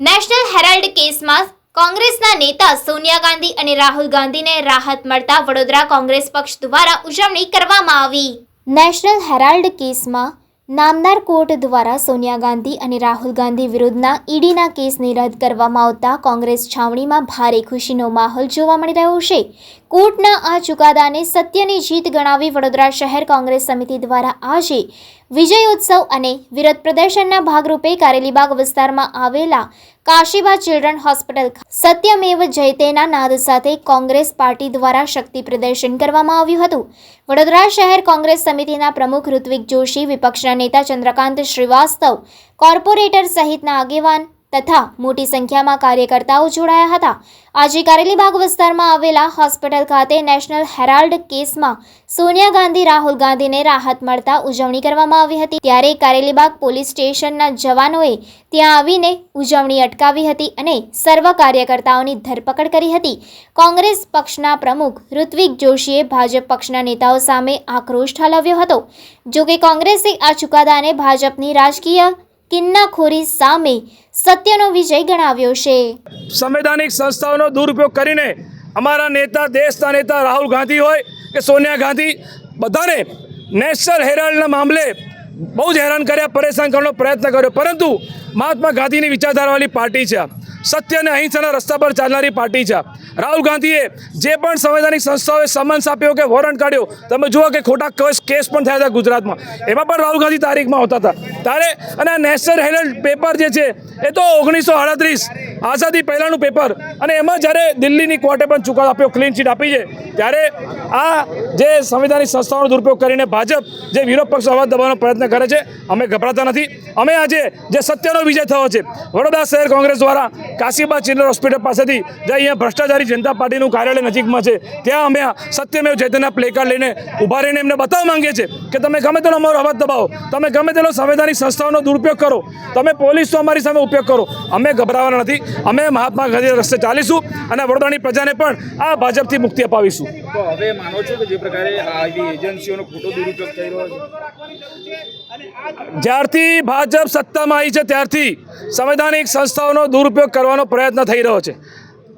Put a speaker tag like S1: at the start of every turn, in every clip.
S1: National Herald કેસમાં કોંગ્રેસના નેતા સોનિયા ગાંધી અને રાહુલ ગાંધીને રાહત મળતા વડોદરા કોંગ્રેસ પક્ષ દ્વારા ઉજવણી કરવામાં આવી. નેશનલ હેરાલ્ડ કેસમાં નામદાર કોર્ટ દ્વારા સોનિયા ગાંધી અને રાહુલ ગાંધી વિરુદ્ધના ઈડીના કેસને રદ કરવામાં આવતા કોંગ્રેસ છાવણીમાં ભારે ખુશીનો માહોલ જોવા મળી રહ્યો છે. કોર્ટના આ ચુકાદાને સત્યની જીત ગણાવી વડોદરા શહેર કોંગ્રેસ સમિતિ દ્વારા આજે વિજયોત્સવ અને વિરોધ પ્રદર્શનના ભાગરૂપે કારેલીબાગ વિસ્તારમાં આવેલા કાશીબા ચિલ્ડ્રન હોસ્પિટલ સત્યમેવ જયતેના નાદ સાથે કોંગ્રેસ પાર્ટી દ્વારા શક્તિ પ્રદર્શન કરવામાં આવ્યું હતું. વડોદરા શહેર કોંગ્રેસ સમિતિના પ્રમુખ ઋત્વિક જોશી, વિપક્ષના નેતા ચંદ્રકાંત શ્રીવાસ્તવ, કોર્પોરેટર સહિતના આગેવાન તથા મોટી સંખ્યામાં કાર્યકર્તાઓ જોડાયા હતા. આજે કારેલીબાગ વિસ્તારમાં આવેલા હોસ્પિટલ ખાતે નેશનલ હેરાલ્ડ કેસમાં સોનિયા ગાંધી, રાહુલ ગાંધીને રાહત મળતા ઉજવણી કરવામાં આવી હતી. ત્યારે કારેલીબાગ પોલીસ સ્ટેશનના જવાનોએ ત્યાં આવીને ઉજવણી અટકાવી હતી અને સર્વ કાર્યકર્તાઓની ધરપકડ કરી હતી. કોંગ્રેસ પક્ષના પ્રમુખ ઋત્વિક જોશીએ ભાજપ પક્ષના નેતાઓ સામે આક્રોશ ઠાલવ્યો હતો. જોકે કોંગ્રેસે આ ચુકાદાને ભાજપની રાજકીય કિન્નાખોરી સામે સત્યનો વિજય ગણાવ્યો છે
S2: સંવૈધાનિક સંસ્થાઓનો દુરુપયોગ કરીને અમારા નેતા, દેશના નેતા રાહુલ ગાંધી હોય કે સોનિયા ગાંધી, બધાને નેશનલ હેરાલ્ડના મામલે બહુ જ હેરાન કર્યા, પરેશાન કરવાનો પ્રયત્ન કર્યો પરંતુ મહાત્મા ગાંધીની વિચારધારાવાળી પાર્ટી છે. સત્ય અને અહિંસાના રસ્તા પર ચાલનારી પાર્ટી છે. રાહુલ ગાંધીએ જે પણ સંવૈધાનિક સંસ્થાઓએ સમન્સ આપ્યો કે વોરંટ કાઢ્યો, તમે જુઓ કે ખોટા કેસ કેસ પણ થયા હતા ગુજરાતમાં. એમાં પણ રાહુલ ગાંધી તારીખમાં હોતા હતા. ત્યારે અને નેશનલ હેરલ્ડ પેપર જે છે, એ તો ઓગણીસો આડત્રીસ આઝાદી પહેલાંનું પેપર અને એમાં જ્યારે દિલ્હીની કોર્ટે પણ ચુકાદો આપ્યો ક્લીન ચીટ આપી છે, ત્યારે આ જે સંવિધાનિક સંસ્થાઓનો દુરુપયોગ કરીને ભાજપ જે વિરોધ પક્ષ અવાજ દબાવવાનો પ્રયત્ન કરે છે, અમે ગભરાતા નથી. અમે આજે જે સત્યનો વિજય થયો છે, વડોદરા શહેર કોંગ્રેસ દ્વારા કાશીબા ચિલ્ડ્રન હોસ્પિટલ પાસેથી જે અહીંયા ભ્રષ્ટાચારી જનતા પાર્ટીનું કાર્યાલય નજીકમાં છે, ત્યાં અમે આ સત્યમેવ ચૈતન્ય પ્લે કાર્ડ લઈને ઊભા રહીને એમને બતાવવા માંગીએ છીએ કે તમે ગમે તેનો અમારો અવાજ દબાવો, તમે ગમે તેનો સંવૈધાનિક સંસ્થાઓનો દુરુપયોગ કરો, તમે પોલીસનો અમારી સામે ઉપયોગ કરો. અમે ગભરાવાના નથી. અમે મહાત્મા ગાંધી રસ્તે ચાલીશું અને વડોદરાની પ્રજાને પણ આ ભાજપથી મુક્તિ અપાવીશું.
S3: તો હવે માનો છો કે જે પ્રકારે એજન્સીઓનો ખોટો દુરુપયોગ થઈ રહ્યો છે?
S2: જ્યારથી ભાજપ સત્તામાં આવી છે ત્યારથી સંવૈધાનિક સંસ્થાઓનો દુરુપયોગ કરવાનો પ્રયત્ન થઈ રહ્યો છે.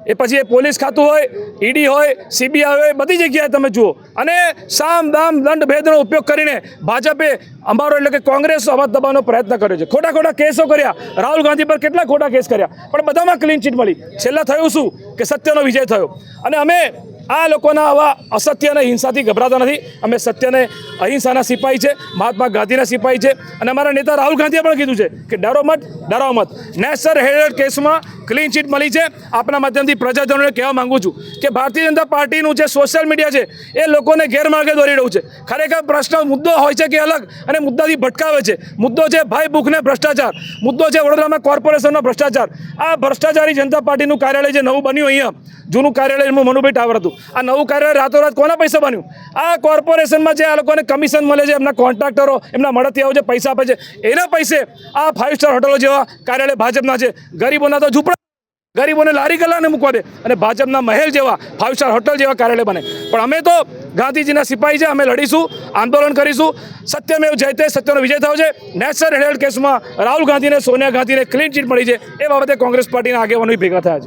S2: એ પછી એ પોલીસ ખાતું હોય, ઈડી હોય, સીબીઆઈ હોય બધી જગ્યાએ તમે જુઓ. અને સામ દામ દંડ ભેદનો ઉપયોગ કરીને ભાજપે અમારો એટલે કે કોંગ્રેસ અવાજ દબાવવાનો પ્રયત્ન કર્યો છે. ખોટા ખોટા કેસો કર્યા. રાહુલ ગાંધી પર કેટલા ખોટા કેસ કર્યા. પણ બધામાં ક્લીન ચીટ મળી. છેલ્લા થયું શું? કે સત્યનો વિજય થયો. અને અમે આ લોકોના આવા અસત્ય અને હિંસાથી ગભરાતા નથી. અમે સત્યને અહિંસાના સિપાહી છે, મહાત્મા ગાંધીના સિપાહી છે. અને અમારા નેતા રાહુલ ગાંધીએ પણ કીધું છે કે ડરો મત ડરો મત. નેસર હેરેડ કેસમાં ક્લીન ચીટ મળી છે. આપના માધ્યમથી પ્રજાજનોને કહેવા માગું છું કે ભારતીય જનતા પાર્ટીનું જે સોશિયલ મીડિયા છે, એ લોકોને ગેરમાર્ગે દોરી રહ્યું છે. ખરેખર પ્રશ્ન મુદ્દો હોય છે કે અલગ અને મુદ્દાથી ભટકાવે છે. મુદ્દો છે ભાઈ ભૂખને ભ્રષ્ટાચાર. મુદ્દો છે વડોદરામાં કોર્પોરેશનનો ભ્રષ્ટાચાર. આ ભ્રષ્ટાચારી જનતા પાર્ટીનું કાર્યાલય જે નવું બન્યું અહીંયા, જૂનું કાર્યાલય એમનું મનુભાઈ ટાવર હતું. આ નવું કાર્યાલય રાતોરાત કોના પૈસા બન્યું? આ કોર્પોરેશનમાં જે આ લોકોને કમિશન મળે છે, એમના કોન્ટ્રાક્ટરો, એમના મળતિયાઓ જે પૈસા આપે છે, એના પૈસે આ ફાઇવ સ્ટાર હોટલો જેવા કાર્યાલય ભાજપના છે. ગરીબોના તો ઝૂંપડા ગરીબોને લારી ગલાને મૂકવા દે અને ભાજપના મહેલ જેવા ફાઇવ સ્ટાર હોટલ જેવા કાર્યાલય બને. પણ અમે તો ગાંધીજીના સિપાહી છે, અમે લડીશું, આંદોલન કરીશું. સત્યમેવ જયતે સત્યનો વિજય થયો છે. નેશનલ હેરાલ્ડ કેસમાં રાહુલ ગાંધીને, સોનિયા ગાંધીને ક્લીન ચીટ મળી છે. એ બાબતે કોંગ્રેસ પાર્ટીના આગેવાનો ભેગા થયા છે.